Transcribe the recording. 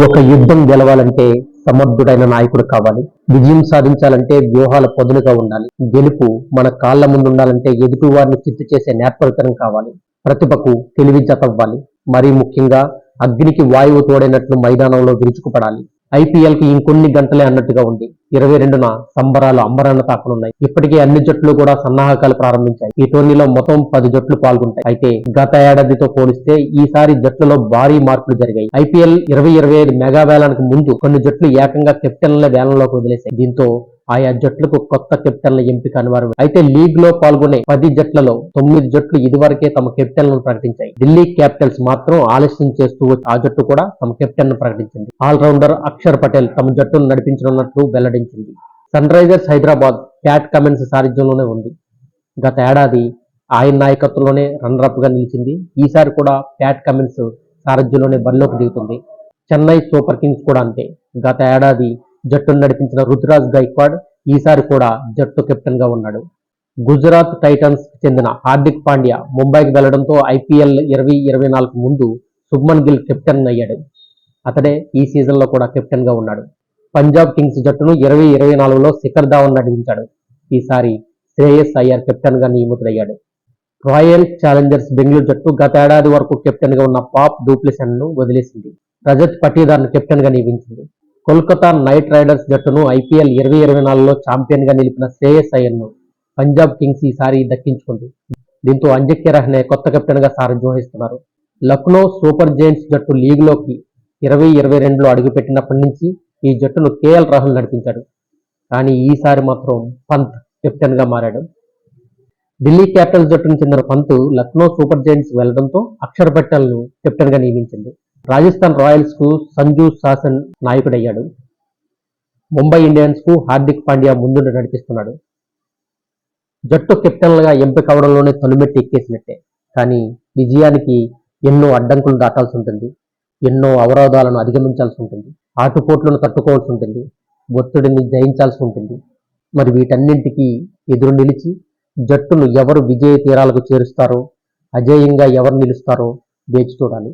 ఒక యుద్ధం గెలవాలంటే సమర్థుడైన నాయకుడు కావాలి. విజయం సాధించాలంటే వ్యూహాల పదులుగా ఉండాలి. గెలుపు మన కాళ్ళ ముందు ఉండాలంటే ఎదుటి వారిని చిత్తు చేసే నేర్పరితనం కావాలి. ప్రతిభకు తెలివి జతవ్వాలి మరీ ముఖ్యంగా అగ్నికి వాయువు తోడైనట్లు మైదానంలో విరుచుకుపడాలి. ఐపీఎల్కి ఇంకొన్ని గంటలే అన్నట్టుగా ఉంది. ఇరవై రెండున సంబరాలు అంబరాన్ని తాకనున్నాయి. ఇప్పటికే అన్ని జట్లు కూడా సన్నాహకాలు ప్రారంభించాయి. ఈ టోర్నీలో మొత్తం పది జట్లు పాల్గొంటాయి. అయితే గత ఏడాదితో పోలిస్తే ఈసారి జట్లలో భారీ మార్పులు జరిగాయి. ఐపీఎల్ ఇరవై ఇరవై ఐదు మెగా వేలానికి ముందు కొన్ని జట్లు ఏకంగా కెప్టెన్ల వేలంలోకి వదిలేశాయి. దీంతో ఆయా జట్లకు కొత్త కెప్టెన్ల ఎంపిక అనివార్యం అయితే లీగ్లో పాల్గొనే పది జట్లలో తొమ్మిది జట్లు ఇదివరకే తమ కెప్టెన్లను ప్రకటించాయి. ఢిల్లీ క్యాపిటల్స్ మాత్రం ఆలస్యం చేస్తూ ఆ జట్టు కూడా తమ కెప్టెన్ను ప్రకటించింది. ఆల్రౌండర్ అక్షర్ పటేల్ తమ జట్టును నడిపించనున్నట్లు వెల్లడించింది. Sunrisers Hyderabad Pat Cummins సారథ్యంలోనే ఉంది. గత ఏడాది ఆయన నాయకత్వంలోనే రన్నరప్గా నిలిచింది. ఈసారి కూడా ప్యాట్ కమిన్స్ సారథ్యంలోనే బరిలోకి దిగుతుంది. చెన్నై సూపర్ కింగ్స్ కూడా అంతే. గత ఏడాది జట్టును నడిపించిన రుతురాజ్ గైక్వాడ్ ఈసారి కూడా జట్టు కెప్టెన్గా ఉన్నాడు. గుజరాత్ టైటన్స్కి చెందిన హార్దిక్ పాండ్యా ముంబైకి వెళ్ళడంతో ఐపీఎల్ ఇరవై ఇరవై నాలుగు ముందు శుభ్మన్ గిల్ కెప్టెన్ అయ్యాడు. అతడే ఈ సీజన్లో కూడా కెప్టెన్గా ఉన్నాడు. పంజాబ్ కింగ్స్ జట్టును ఇరవై ఇరవై నాలుగులో శిఖర్ ధావన్ నడిపించాడు. ఈసారి శ్రేయస్ అయ్యర్ కెప్టెన్గా నియమితుడయ్యాడు. రాయల్ ఛాలెంజర్స్ బెంగళూరు జట్టు గత ఏడాది వరకు కెప్టెన్గా ఉన్న పాప్ డూప్లిసన్ను వదిలేసింది. రజత్ పటీదార్ను కెప్టెన్గా నియమించింది. కోల్కతా నైట్ రైడర్స్ జట్టును ఐపీఎల్ ఇరవై ఇరవై నాలుగులో ఛాంపియన్గా నిలిపిన శ్రేయస్ అయ్యర్ను పంజాబ్ కింగ్స్ ఈసారి దక్కించుకుంది. దీంతో అంజక్య రహనే కొత్త కెప్టెన్గా సారథ్యం వహిస్తున్నారు లక్నో సూపర్ జైంట్స్ జట్టు లీగ్లోకి ఇరవై ఇరవై రెండులో అడుగుపెట్టినప్పటి నుంచి ఈ జట్టును కేఎల్ రాహుల్ నడిపించాడు. కానీ ఈసారి మాత్రం పంత్ కెప్టెన్గా మారాడు. ఢిల్లీ క్యాపిటల్స్ జట్టును చెందిన పంత్ లక్నో సూపర్ జైంట్స్ వెళ్ళడంతో అక్షర్ పటేల్ కెప్టెన్గా నియమించింది. రాజస్థాన్ రాయల్స్కు సంజు శాసన్ నాయకుడయ్యాడు. ముంబై ఇండియన్స్కు హార్దిక్ పాండ్యా ముందుండి నడిపిస్తున్నాడు. జట్టు కెప్టెన్లుగా ఎంపిక అవడంలోనే తొలిమెట్టి ఎక్కేసినట్టే. కానీ విజయానికి ఎన్నో అడ్డంకులు దాటాల్సి ఉంటుంది. ఎన్నో అవరోధాలను అధిగమించాల్సి ఉంటుంది. ఆటుపోట్లను తట్టుకోవాల్సి ఉంటుంది. ఒత్తిడిని జయించాల్సి ఉంటుంది. మరి వీటన్నింటికి ఎదురు నిలిచి జట్టును ఎవరు విజయ తీరాలకు చేరుస్తారో అజేయంగా ఎవరు నిలుస్తారో వేచి చూడాలి.